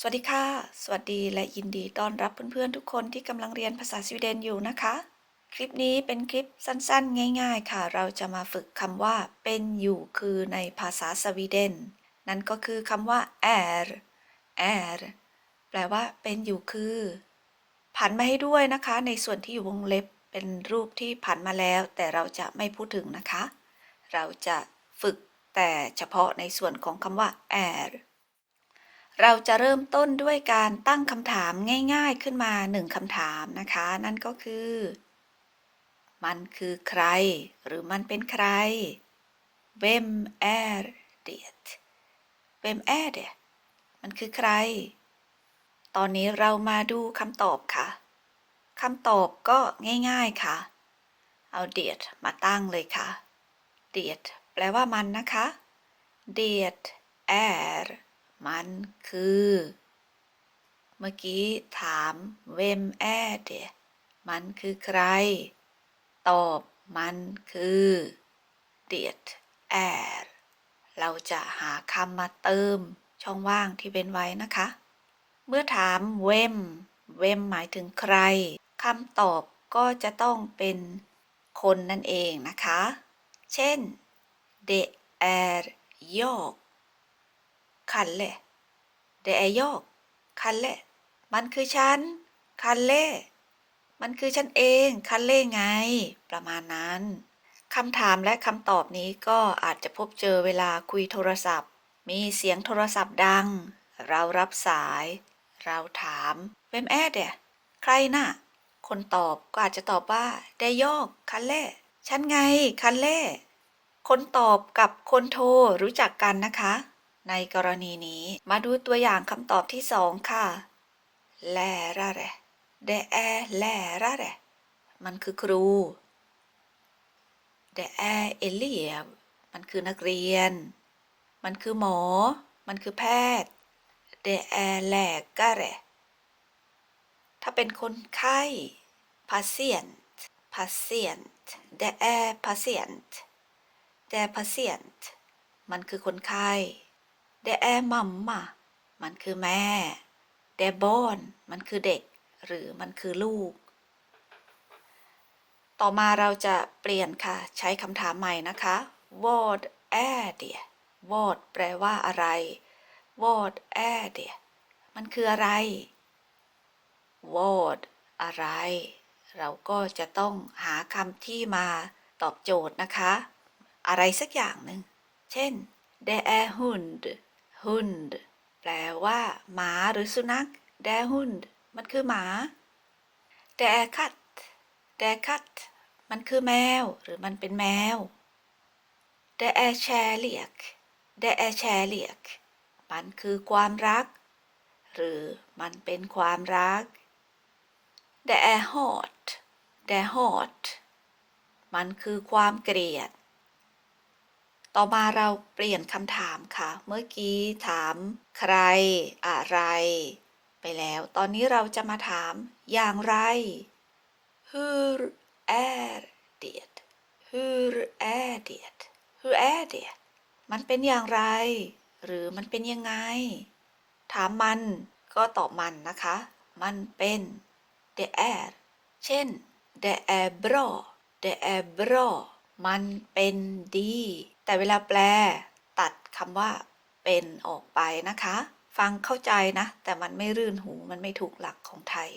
สวัสดีค่ะ สวัสดีและยินดีต้อนรับเพื่อนๆทุกคนที่กำลังเรียนภาษาสวีเดนอยู่นะคะ คลิปนี้เป็นคลิปสั้นๆ ง่าย ๆ ค่ะ เราจะมาฝึกคำว่าเป็นอยู่คือในภาษาสวีเดน นั่นก็คือคำว่า är är แปลว่าเป็นอยู่คือผันมาให้ด้วยนะคะ ในส่วนที่อยู่วงเล็บเป็นรูปที่ผันมาแล้ว แต่เราจะไม่พูดถึงนะคะ เราจะฝึกแต่เฉพาะในส่วนของคำว่า är เราจะเริ่มต้นด้วยการตั้งคำถามง่ายๆขึ้นมาหนึ่งคำถามนะคะ นั่นก็คือ มันคือใคร หรือมันเป็นใคร Vem är det Vem är det มันคือใคร ตอนนี้เรามาดูคำตอบค่ะคำตอบก็ง่ายๆค่ะ เอา det มาตั้งเลยค่ะ det แปลว่ามันนะคะ det är มันคือ เมื่อกี้ถาม vem är det มันคือใคร ตอบมันคือ det är เราจะหาคำมาเติมช่องว่างที่เป็นไว้นะคะ เมื่อถาม vem vem หมายถึงใครคำตอบก็จะต้องเป็นคนนั่นเองนะคะ เช่น det är jag Kalle det är jag Kalle มันคือฉัน Kalle มันคือฉันเอง Kalle ไง ประมาณนั้นคำถามและคำตอบนี้ก็อาจจะพบเจอเวลาคุยโทรศัพท์ มีเสียงโทรศัพท์ดัง เรารับสาย เราถาม Vem är det ใครน่ะ คนตอบก็อาจจะตอบว่า det är jag Kalle ฉันไง Kalle คนตอบกับคนโทรรู้จักกันนะคะ ในกรณีนี้มาดูตัวอย่างคำตอบที่สองค่ะแลระเรเดแอแลระเรมันคือครูเดแอเอเลี่มันคือนักเรียน มันคือหมอ มันคือแพทย์เดอแอแลกะแรถ้าเป็นคนไข้ patient patient the air patient เดอ patient มันคือคนไข้ det är mamma มันคือแม่ det är barn มันคือเด็ก หรือมันคือลูก ต่อมาเราจะเปลี่ยนค่ะ ใช้คำถามใหม่นะคะ what är det what แปลว่าอะไร what är det มันคืออะไร what อะไร เราก็จะต้องหาคำที่มาตอบโจทย์นะคะ อะไรสักอย่างหนึ่ง เช่น det är hund hund แปลว่า หมาหรือสุนัข der hund มันคือหมา der Kat der Kat มันคือแมว หรือมันเป็นแมว det är kärlek det är kärlek มันคือความรัก หรือมันเป็นความรัก det är hat der hat มันคือความเกลียด ต่อมาเราเปลี่ยนคำถามค่ะ เมื่อกี้ถามใครอะไร ไปแล้ว ตอนนี้เราจะมาถามอย่างไร hur är det hur är det hur är det มันเป็นอย่างไร หรือมันเป็นยังไง ถามมันก็ตอบมันนะคะ มันเป็น det är เช่น det är bra det är bra มันเป็นดี แต่เวลาแปล ตัดคำว่าเป็นออกไปนะคะ ฟังเข้าใจนะ แต่มันไม่รื่นหูมันไม่ถูกหลักของไทย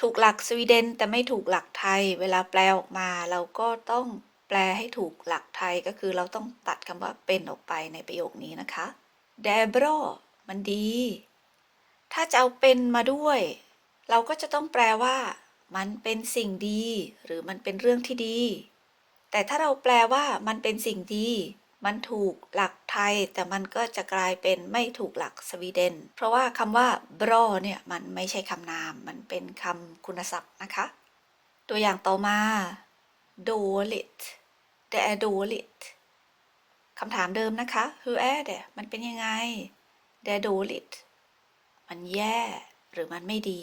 ถูกหลักสวีเดนแต่ไม่ถูกหลักไทย เวลาแปลออกมาเราก็ต้องแปลให้ถูกหลักไทยก็คือเราต้องตัดคำว่าเป็นออกไปในประโยคนี้นะคะ d e b r a มันดี ถ้าจะเอาเป็นมาด้วย เราก็จะต้องแปลว่า มันเป็นสิ่งดี หรือมันเป็นเรื่องที่ดี แต่ถ้าเราแปลว่ามันเป็นสิ่งดี มันถูกหลักไทย แต่มันก็จะกลายเป็นไม่ถูกหลักสวีเดน เพราะว่าคำว่า bra เนี่ยมันไม่ใช่คำนาม มันเป็นคำคุณศัพท์นะคะ ตัวอย่างต่อมา dåligt det är dåligt คำถามเดิมนะคะ hur är det มันเป็นยังไง det är dåligt มันแย่ หรือมันไม่ดี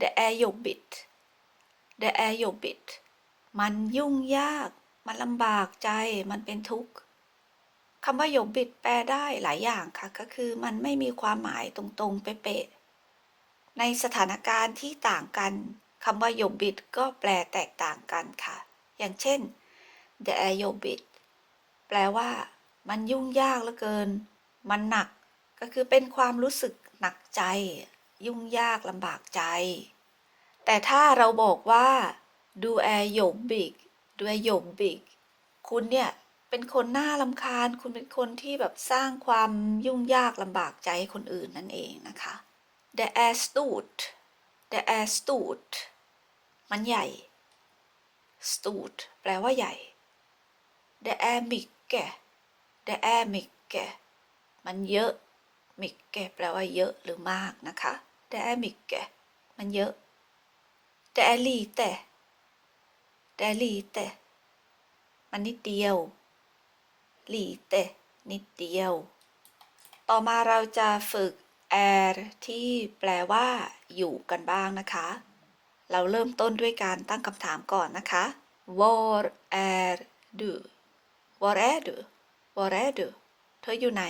det är jobbigt det är jobbigt มันยุ่งยาก มันลำบากใจ มันเป็นทุกข์คำว่าหยมบิดแปลได้หลายอย่างค่ะ ก็คือมันไม่มีความหมายตรงๆเป๊ะๆในสถานการณ์ที่ต่างกันคำว่าหยมบิดก็แปลแตกต่างกันค่ะ อย่างเช่น the air หยมบิดแปลว่า มันยุ่งยากเหลือเกิน มันหนัก ก็คือเป็นความรู้สึกหนักใจ ยุ่งยากลำบากใจ แต่ถ้าเราบอกว่า ดูแอร์หยมบิกดูแอร์หยมบิกคุณเนี่ยเป็นคนน่ารำคาญ คุณเป็นคนที่แบบสร้างความยุ่งยากลำบากใจให้คนอื่นนั่นเองนะคะ the air stort the air stort มันใหญ่ stort แปลว่าใหญ่ the air mycket the air mycket มันเยอะ mycket แปลว่าเยอะหรือมากนะคะ the air mycket มันเยอะ the air lite the air lite มันนิดเดียว lite นิดเดียว ต่อมาเราจะฝึก air ที่แปลว่า อยู่กันบ้างนะคะ เราเริ่มต้นด้วยการตั้งคำถามก่อนนะคะ Var är du Var är du Var är du เธออยู่ไหน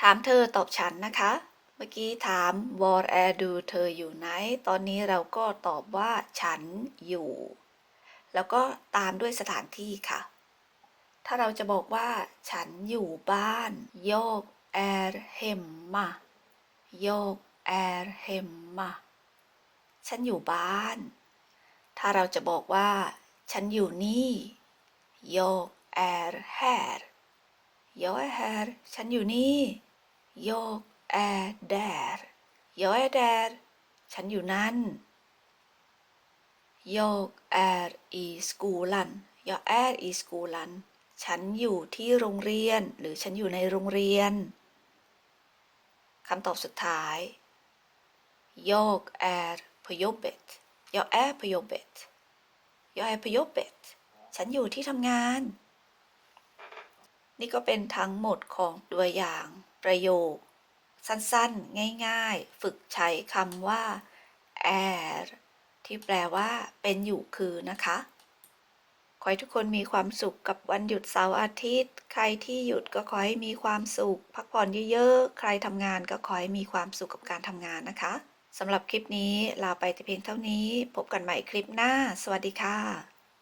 ถามเธอตอบฉันนะคะ เมื่อกี้ถาม Var är du เธออยู่ไหน ตอนนี้เราก็ตอบว่า ฉันอยู่ แล้วก็ตามด้วยสถานที่ค่ะ ถ้าเราจะบอกว่า ฉันอยู่บ้าน jag är hemma jag är hemma ฉันอยู่บ้าน ถ้าเราจะบอกว่า ฉันอยู่นี่ jag är här jag är här ฉันอยู่นี่ jag är där jag är där ฉันอยู่นั่น jag är i skolan jag är i skolan ฉันอยู่ที่โรงเรียน หรือฉันอยู่ในโรงเรียนคำตอบสุดท้าย Jag är på jobbet Jag är på jobbet Jag är på jobbet ฉันอยู่ที่ทำงาน นี่ก็เป็นทั้งหมดของตัวอย่าง ประโยค สั้นๆ ง่ายๆ ฝึกใช้คำว่า air ที่แปลว่า เป็นอยู่คือนะคะ ขอให้ทุกคนมีความสุขกับวันหยุดเสาร์อาทิตย์ ใครที่หยุดก็ขอให้มีความสุข พักผ่อนเยอะๆ ใครทำงานก็ขอให้มีความสุขกับการทำงานนะคะสำหรับคลิปนี้ลาไปแต่เพียงเท่านี้ พบกันใหม่คลิปหน้า สวัสดีค่ะ